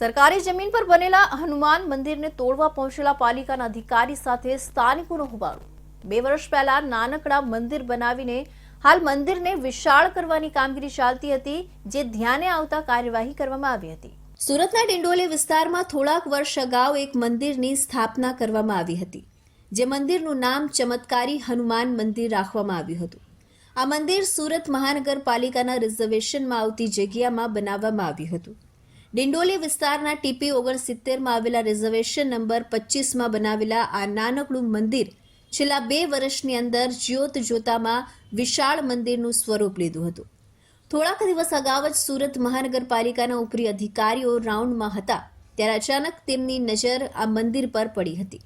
સરકારી જમીન પર બનેલા હનુમાન મંદિરને તોડવા પહોંચેલા પાલિકાના અધિકારી સાથે સ્થાનિકોનો હુબાળો બે વર્ષ પહેલા નાનકડા મંદિર બનાવીને હાલ મંદિરને વિશાળ કરવાની કામગીરી ચાલતી હતી, જે ધ્યાને આવતા કાર્યવાહી કરવામાં આવી હતી. સુરતના ડિંડોલી વિસ્તારમાં થોડાક વર્ષ અગાઉ એક મંદિરની સ્થાપના કરવામાં આવી હતી, જે મંદિરનું નામ ચમત્કારી હનુમાન મંદિર રાખવામાં આવ્યું હતું. આ મંદિર સુરત મહાનગરપાલિકાના રિઝર્વેશનમાં આવતી જગ્યામાં બનાવવામાં આવ્યું હતું. ડિંડોલી વિસ્તારના ટીપી ઓગણસિત્તેરમાં આવેલા રિઝર્વેશન નંબર પચીસમાં બનાવેલા આ નાનકડું મંદિર છેલ્લા બે વર્ષની અંદર જ્યોત જોતામાં વિશાળ મંદિરનું સ્વરૂપ લીધું હતું. થોડાક દિવસ અગાઉ જ સુરત મહાનગરપાલિકાના ઉપરી અધિકારીઓ રાઉન્ડમાં હતા, ત્યારે અચાનક તેમની નજર આ મંદિર પર પડી હતી,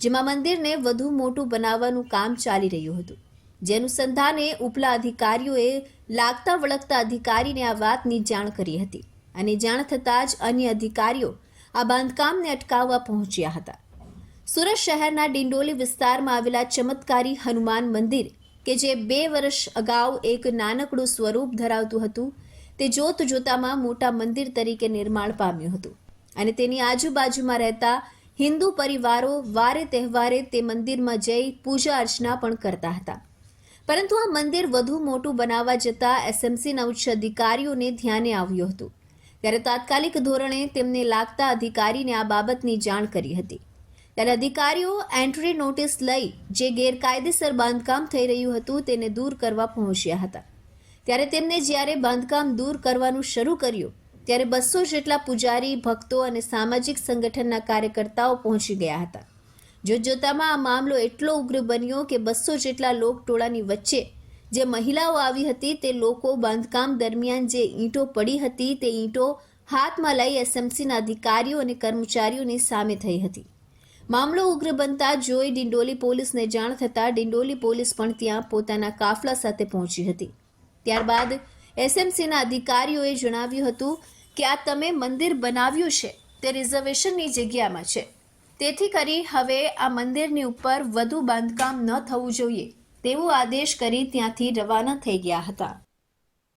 જેમાં મંદિરને વધુ મોટું બનાવવાનું કામ ચાલી રહ્યું હતું. જે અનુસંધાને ઉપલા અધિકારીઓએ લાગતા વળગતા અધિકારીને આ વાતની જાણ કરી હતી. અને જાણ થતાં જ અન્ય અધિકારીઓ આ બાંધકામને અટકાવવા પહોંચ્યા હતા. સુરત શહેરના ડિંડોલી વિસ્તારમાં આવેલા ચમત્કારી હનુમાન મંદિર, કે જે બે વર્ષ અગાઉ એક નાનકડું સ્વરૂપ ધરાવતું હતું, તે જોત જોતામાં મોટા મંદિર તરીકે નિર્માણ પામ્યું હતું. અને તેની આજુબાજુમાં રહેતા હિન્દુ પરિવારો વારે તહેવારે તે મંદિરમાં જઈ પૂજા અર્ચના પણ કરતા હતા. પરંતુ આ મંદિર વધુ મોટું બનાવવા જતાં એસએમસીના ઉચ્ચ અધિકારીઓને ધ્યાને આવ્યું હતું. ત્યારે તાત્કાલિક ધોરણે તેમને લાગતા અધિકારીને આ બાબતની જાણ કરી હતી. ત્યારે અધિકારીઓ એન્ટ્રી નોટિસ લઈ જે ગેરકાયદેસર બાંધકામ થઈ રહ્યું હતું તેને દૂર કરવા પહોંચ્યા હતા. ત્યારે તેમને જ્યારે બાંધકામ દૂર કરવાનું શરૂ કર્યું, ત્યારે બસો જેટલા પૂજારી, ભક્તો અને સામાજિક સંગઠનના કાર્યકર્તાઓ પહોંચી ગયા હતા. જોતજોતામાં આ મામલો એટલો ઉગ્ર બન્યો કે બસો જેટલા લોકટોળાની વચ્ચે જે મહિલાઓ આવી હતી તે લોકો બાંધકામ દરમિયાન જે ઈંટો પડી હતી તે ઈંટો હાથમાં લઈ એસએમસીના અધિકારીઓ અને કર્મચારીઓની સામે થઈ હતી. મામલો ઉગ્ર બનતા જોઈ ડિંડોલી પોલીસને જાણ થતાં ડિંડોલી પોલીસ પણ ત્યાં પોતાના કાફલા સાથે પહોંચી હતી. ત્યારબાદ એસએમસીના અધિકારીઓએ જણાવ્યું હતું કે આ તમે મંદિર બનાવ્યું છે, તે રિઝર્વેશનની જગ્યામાં છે. તેથી કરી હવે આ મંદિરની ઉપર વધુ બાંધકામ ન થવું જોઈએ. તેવો આદેશ કરી ત્યાંથી રવાના થઈ ગયા હતા.